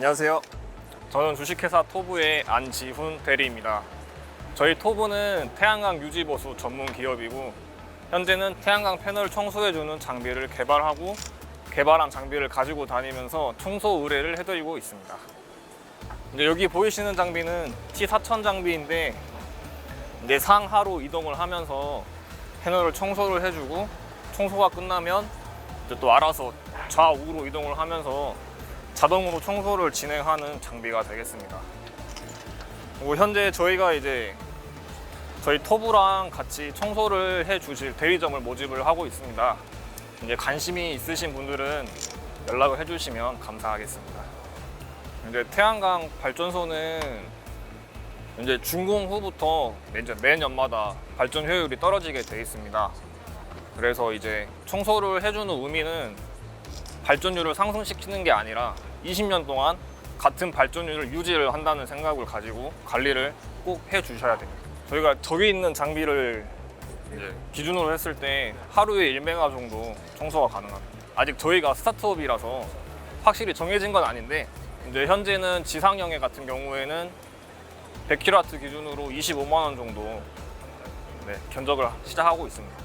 안녕하세요. 저는 주식회사 토부의 안지훈 대리입니다. 저희 토부는 태양광 유지보수 전문 기업이고 현재는 태양광 패널 청소해주는 장비를 개발하고 개발한 장비를 가지고 다니면서 청소 의뢰를 해드리고 있습니다. 여기 보이시는 장비는 T4000 장비인데 이제 상하로 이동을 하면서 패널을 청소를 해주고 청소가 끝나면 또 알아서 좌우로 이동을 하면서 자동으로 청소를 진행하는 장비가 되겠습니다. 그리고 현재 저희가 이제 저희 토부랑 같이 청소를 해 주실 대리점을 모집을 하고 있습니다. 이제 관심이 있으신 분들은 연락을 해 주시면 감사하겠습니다. 이제 태양광 발전소는 이제 준공 후부터 이제 매년마다 발전 효율이 떨어지게 돼 있습니다. 그래서 이제 청소를 해주는 의미는 발전율을 상승시키는 게 아니라 20년 동안 같은 발전율을 유지를 한다는 생각을 가지고 관리를 꼭 해 주셔야 됩니다. 저희가 저기 있는 장비를 기준으로 했을 때 하루에 1메가 정도 청소가 가능합니다. 아직 저희가 스타트업이라서 확실히 정해진 건 아닌데 이제 현재는 지상영해 같은 경우에는 100kW 기준으로 25만 원 정도 네, 견적을 시작하고 있습니다.